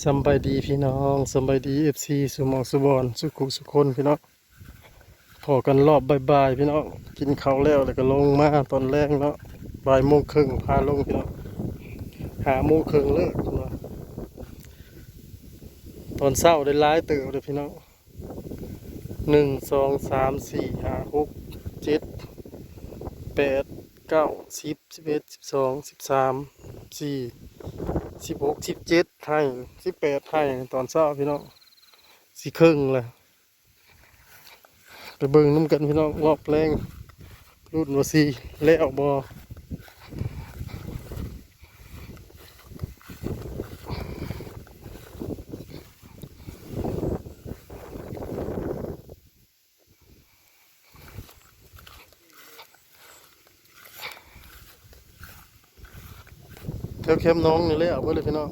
สบายดีพี่น้องสบายดีเอฟซีสุมองสุบอนสุขุสุคนพี่น้องพอกันรอบบายๆพี่น้องกินข้าวแล้วแล้วก็ลงมาตอนแรกเนาะบ่ายโมงครึ่งพาลงพี่น้องหาโมงครึ่งเลิกเนาะตอนเช้าได้ร้ายเติบเลยพี่น้องหนึ่งสองสามสี่ห้าหกเจ็ดแปดเก้าสิบสิบเอ็ดสิบสองสิบสามสี่ สิบหกสิบเจ็ดไทยสิบแปดไทยตอนเช้าพี่น้องสี่ครึ่งเลยไปเบิ่งน้ำกันพี่น้องรอบแรงรุ่นวสีแล้วบอ เท่าเข้มน้องนี่แล้วเพื่อนเลยพี่น้อง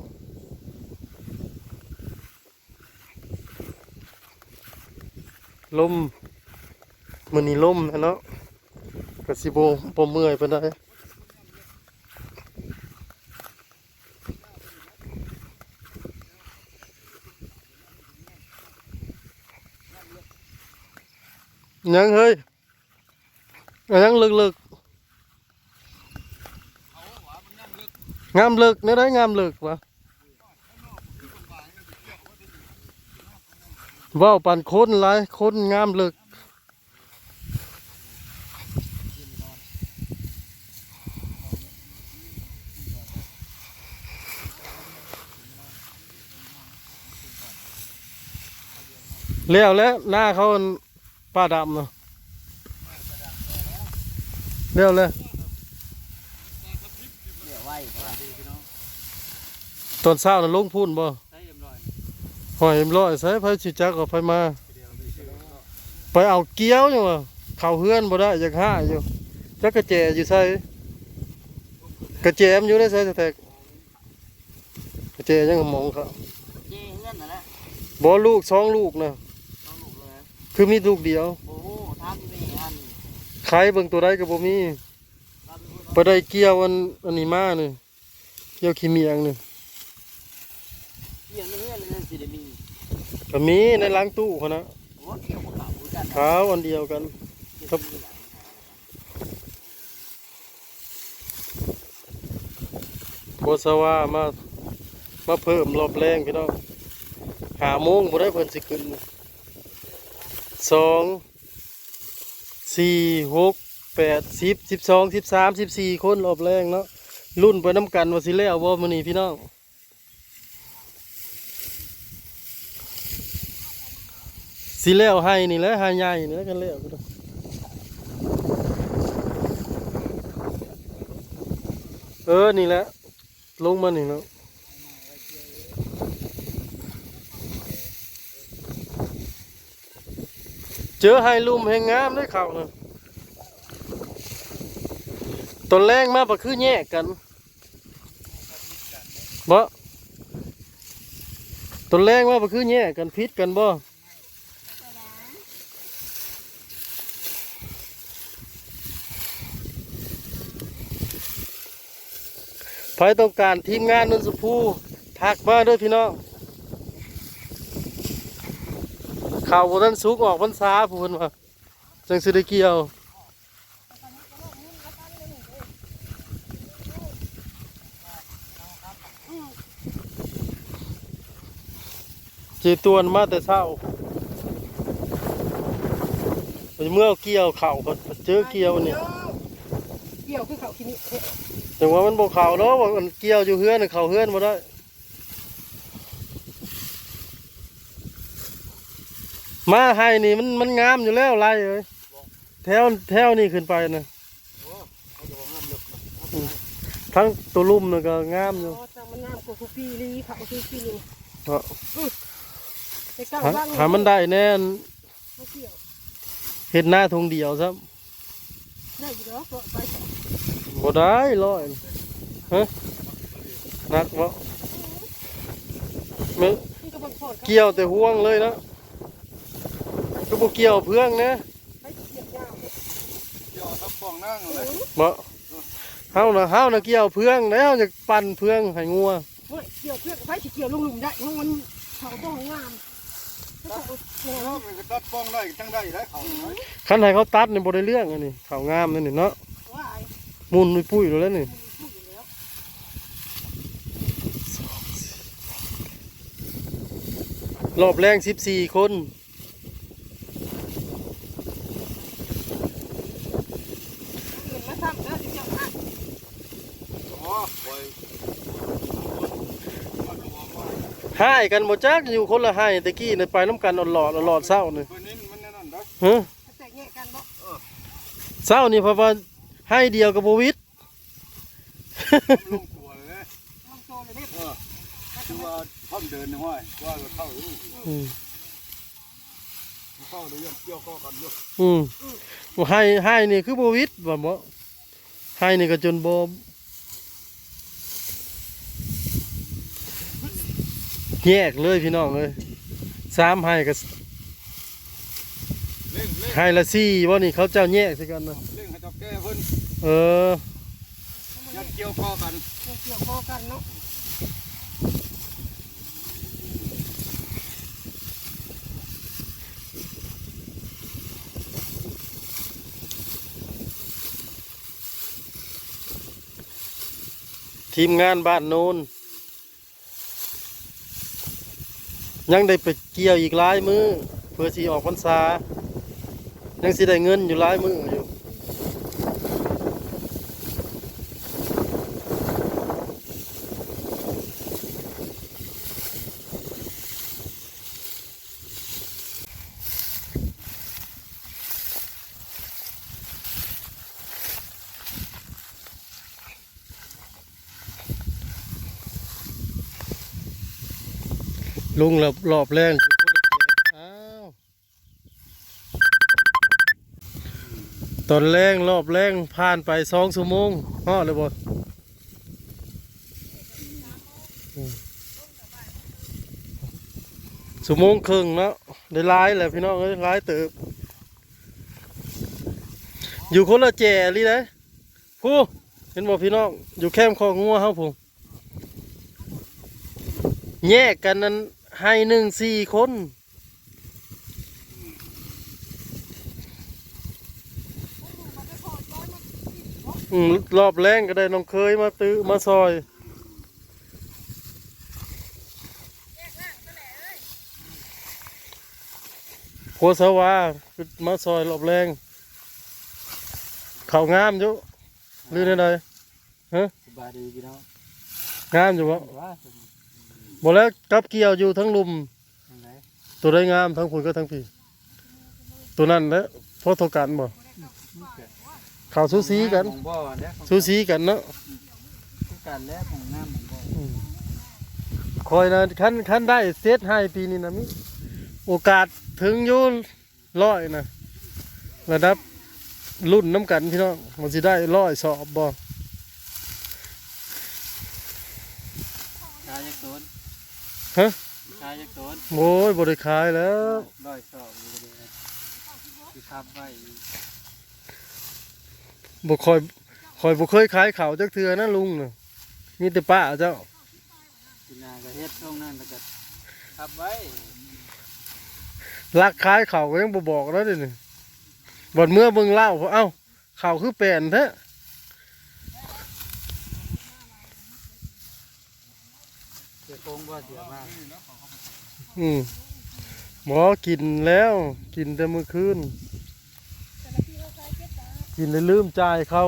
ลมมันนี่ลมนะเนาะกะสิโบบ่เมื่อยปานใดยังเฮ้ยอะยังลึกลึกๆ งามเลึกเนี่ยได้งามเลึกวะว้าวปันคนหลายคนงามเลึกแล้วแล้วหน้าเขาป้าดำเนาะแล้วแล้วเนี่ยไหวสวัสดีพี่น้อง ตอนเช้าน่ะลงพูนบ่ใช้เอ็มร้อยหอยเอ็มร้อยใส่ไฟสิจักก็ไฟมา ไปเอาเกี้ยวอยู่ว่ะเข้าเฮือนบ่ได้อยากหาอยู่จักกระแจอยู่ใส่กระแจมนอยู่ในใส่แท้ๆกระแจยังมองเขาเจ๊เงื่อนนั่นแหละบ่ลูกสองลูกนะต้องลูกเลยคือมีลูกเดียวโอ้โหทำไม่อันใครเบิ่งตัวใดก็บ่มีทำไปได้เกี่ยวอันอันนี้มานี่เกี่ยวขี้เมียงนี่ เกี่ยงไม่เงื่อนเลยนั่นสิเดมีก็มีในล้างตู้เขานะโอ้เกี่ยวกับเขากันขาวอันเดียวกันครับโบสว่ามามาเพิ่มรอบแรงพี่น้องหาโมงบ่ได้เพิ่นสิขึ้นสองสี่หกแปดสิบสิบสองสิบสามสิบสี่คนรอบแรงเนาะรุ่นไปน้ำกันว่าสิแล้วบ่มื้อนี้พี่น้อง สิแล้วให้นี่แหละให้ใหญ่นี่แหละกันแล้วพี่น้องเออ นี่แหละ ลงมานี่เนาะเจอไฮลุมแห่งงามด้วยเขาเนะตอนแรกมาปะคือแยกกันบ่ตอนแรกมาปะคือแยกกันพิษกันบ่ ครต้องการทีมงานนนสุภูทักมาด้วยพี่น้องข่าวบนนั้นสุกออกพรรษาพูนว่าจังสิได้เกี่ยวจีตวนมาแต่เช้าเมื่อเกี่ยวเข่าเจอเกี่ยวนี่เกี่ยวคือเข่าคินี่ แต่ว่ามันบอกเข่าเนาะว่ามันเกี่ยวอยู่เฮือนน่ะเข่าเฮือนมาได้มาให้นี่มันมันงามอยู่แล้วไรเอ้ยแถวแถวนี่ขึ้นไปนะอืมทั้งตัวลุ่มน่ะก็งามอยู่อ๋อจังมันงามกว่าทุกปีลีเขาคือปีนึงเพราะไปเก้าหาว่างหามันได้แน่นไม่เกี่ยวเห็ดหน้าทงเดียวซะได้อยู่แล้วก็ไปสอง บ่ได้ร้อยฮะนักบ่ไม่นี่ก็บางคนเกี่ยวแต่ห่วงเลยนะก็บ่เกี่ยวเพื่องนะไปเกี่ยวยาวเกี่ยวทับฟองนั่งเลยบ่เฮาน่ะเฮาน่ะเกี่ยวเพื่องแล้วจะปั่นเพื่องให้งัวเฮ้ยเกี่ยวเพื่อนไฟไปสิเกี่ยวลงหลุมได้เพราะมันเขาต้องงามแล้วเขาเออมันก็ตัดป้องได้ทั้งได้ได้เขาไหมคันให้เขาตัดนี่บ่ได้เรื่องอันนี้เขางามนั่นนี่เนาะ ว่าไอ้มุนปุ้ยแล้วนี่พูดอยู่แล้วรอบแรง14คนเงินมาทำแล้วจะเอาอ๋อปล่อยมันก็บอกว่าห้ายกันบ่จักอยู่คนละห้ายตะกี้ในไปน้ำกันอดหลอดอดหลอดเศร้านี่เนี่ยเศร้านี่เพราะว่า ให้เดียวกับบ่วิทย์ลงตัวเลยนะลงโซเลยเด้เออคือว่าท่อมเดินนะห้อยว่าเราเข้าอยู่อืมเข้าเดี๋ยวเกี่ยวข้อกันอยู่อืมบ่ให้ให้นี่คือบ่วิทย์บ่บ่ให้นี่ก็จนบ่แยกเลยพี่น้องเอ้ยสามให้ก็เร่งเร่งให้ละสี่บ่นี่เขาเจ้าแยกสิกันนะเร่งให้จับแก้เพิ่น เออยัดเกี่ยวข้อกันเกี่ยวคอกันเนาะทีมงานบ้านโน้นยังได้ไปเกี่ยวอีกหลายมือเพื่อสิออกพรรษายังสิได้เงินอยู่หลายมืออยู่ ลุงรอบรอบแรงอ้าวตอนแรงรอบแรงผ่านไปสองชั่วโมงฮอเลยบ่อืมชั่วโมงครึ่งเนาะได้ร้ายแหละพี่น้องเอ้ยร้ายเติบอยู่คนละแจลีนะผู้เห็นบ่พี่น้องอยู่แคมป์คองัวเฮาผมแยกกันนั้น ให้หนึ่งสี่คนอืมรอบแรงก็ได้น้องเคยมาตื้อมาซอยโคสวามาซอยรอบแรงเขางามอยู่หรือไดสบายดีพี่น้องงามอยู่บ่ว่า บ่แล้วกับเกี่ยวอยู่ทั้งลุมทางไหนตัวได้งามทั้งผลก็ทั้งพี่ ตัวนั้นแหละพอเทากันบ่ข่าวสูสีกัน ของบ่อเนี่ยสูสีกันเนาะคือกันแล้วของน้ำของบ่อคอยนะคันคันได้เซตให้ปีนี้นะมิโอกาสถึงอยู่ร้อยนะระดับรุ่นน้ำกันพี่น้องมันสิได้ร้อยสอบบ่ ชายยักษ์โซน ฮะชายยักษ์โซนโอ้ยบริขายแล้วร้อยสอบอยู่เลยนะที่ทับไว้บ่คอยคอยบ่เคยขายข่าวจักเทือนะลุงน่ะมีแต่ป้าเจ้ากินนากระเฮ็ดช่วงนั้นแล้วก็ทับไว้รักขายข่าวก็ยังบ่บอกแล้วเดินี่บ่เมื่อเบิ่งเล่าเอ้าข่าวคือแปลนแท้ สียโค้งบ่เสียมากอืมหมอกินแล้ว กินแต่เมื่อคืนกินเลยลืมจ่ายเขา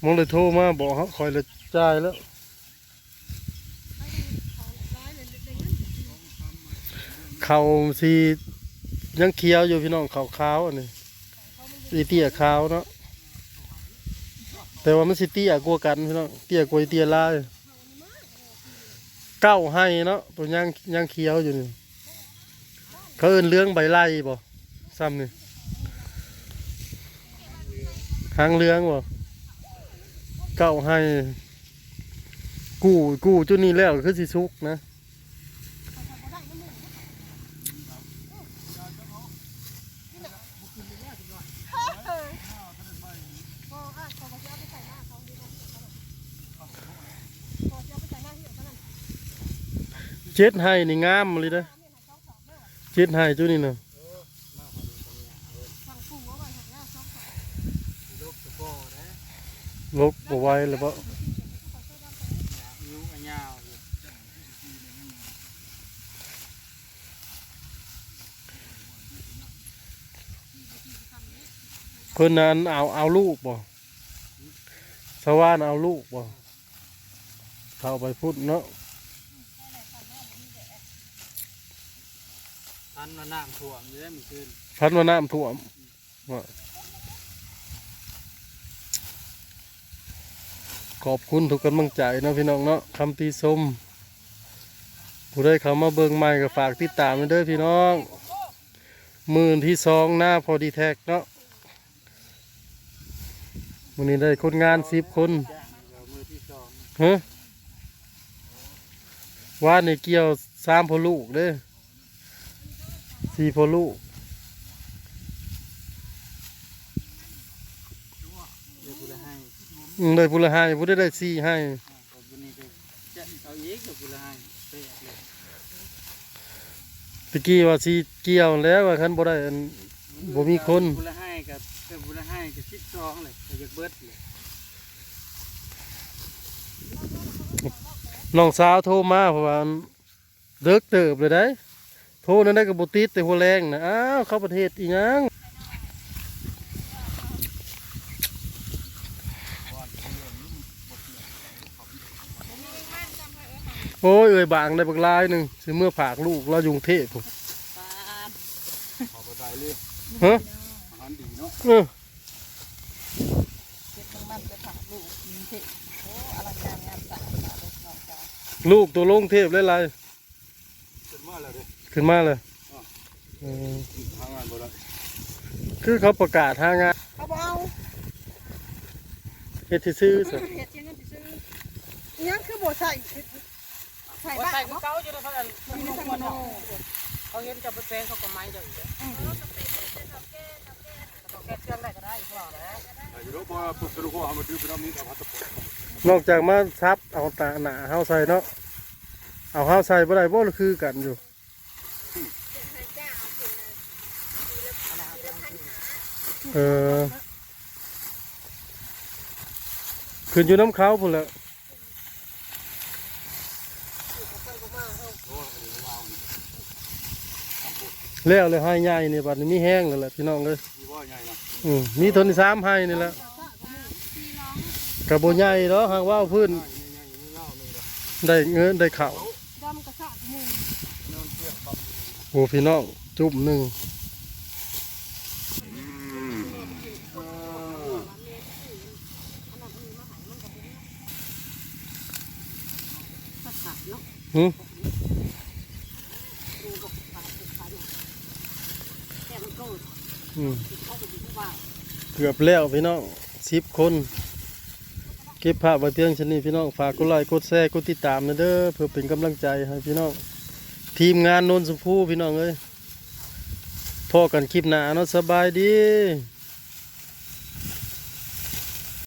หมอเลยโทรมาบอกเขาคอยเลยจ่ายแล้วเขาสียังเคี้ยวอยู่พี่น้องเขาขาวอันนี้อีเตี้ยขาวเนาะแต่ว่ามันสิเตี้ยกว่ากันพี่น้องเตี้ยกว่าอีเตี้ยลาย เก้าให้เนาะตัวยังยังเคี้ยวอยู่นี่เขาเอินเรื่องใบไล่บ่ซ้ำนี่หางเลื้องบ่เก้าให้ กู้กู้จุดนี้แล้วคือสิซุกนะ พออะพอจะเอาไปใส่หน้าเขาดีนะพอจะเอาไปใส่หน้าที่อื่นเท่านั้น เจ็ดให้นี่งามเลยนะเจ็ดให้จุนี่นะสั่งปรุงเอาไว้ให้ย่งลูกตะโก้นะลกบ่ไว้เลยบ่นิ้วนยาวอยู่เพิ่อนนั้นเอาเอาลูกบ่สวานเอาลูกบ่เข้าไปพูดเนาะ นว่าน้ำท่วมอยู่ได้มื่อคืนพันว่าน้ำท่วมว่าขอบคุณทุกกำลังใจนะพี่น้องเนาะคำตีสมผู้ได้เขามาเบิ่งใหม่ก็ฝากติดตามด้วยเด้อพี่น้องหมื่นที่สองหน้าพอดีแท็กเนาะวันนี้ได้คนงานสิบคนจ้างเดี๋ยวมือที่สองฮะว่าในเกี่ยวสามพลูกเด้อ สี่พลูเดี๋ยวกูจะห้อืมได้พุละห้พุได้ได้สี่ให้าตะกี้ว่าสีเกี่ยวแล้วว่าคันบ่ได้บ่มีคนกูจะห้ากับเออกูจะห้ากับชิดซองเลยแต่จะเบิดเลยน้องสาวโทรมาเพราะว่าเลิกเติบเลยได้ โทรนั้นได้กับบติดแต่หัวแรงนะอ้าวเข้าประเทศอีหยังโอ้ยเอ่ยบางได้บักลายหนึ่งสิเมื่อผากลูกเราอยู่กรุงเทพพุ่นขอบใจเลยฮะอาหารดีเนาะเออเก็บทั้งมันไปผักลูกมีเทโอ้อลังการงานสร้างสร้างเลยน้องจ้าลูกตัวลงเทพเลยไรขึ้นมาแล้วเด้ ขึ้นมาเลยเออทางงานบ่ได้คือเขาประกาศทางงานเขาบเอาเฮ็ดที่ซื้อสิเห็ดเชียงเงินซื้ออิหยังคือบ่ใส่ใส่บ้าใส่นของเนาะเขาอยู่ในเขาเอิ้นมีในสังโนเขาเห็นจะไปแปลงเขาก็ไม้เจ้าอยู่เด้อเขาแก้เชื่อมได้ก็ได้พวกเราแหละแต่อยู่รบ่ปุ๊บสรุปว่าเอามาดูเป็นน้ำนี้กับพัดตะปบนอกจากมาซับเอาตาหนาเฮาใส่เนาะเอาเฮาใส่บ่ได้บ่คือกันอยู่ เออขึ้นอยู่น้ำเขาพุ่นแหล้วแล้วเลยให้ใหญ่นี่บัดนี้มีแห้งแล้วแหละพี่น้องเลยมีว่าใหญ่นะอืมมีทนสามให้นี่แหละกระโบใหญ่เนาะหากว่าเอาพื้น ได้เงินได้ข่าวดำกระสะมูโอ้พี่น้องจุ่มหนึ่ง หืมเกือบแล้วพี่น้องสิบคน เก็บภาพไว้เพียงชนี้พี่น้องฝากกดไลค์กดแชร์กดติดตามนะเด้อเพื่อเป็นกำลังใจให้พี่น้องทีมงานนนสุภูพี่น้องเอ้ยพอกันคลิปหน้าเนาะสบายดี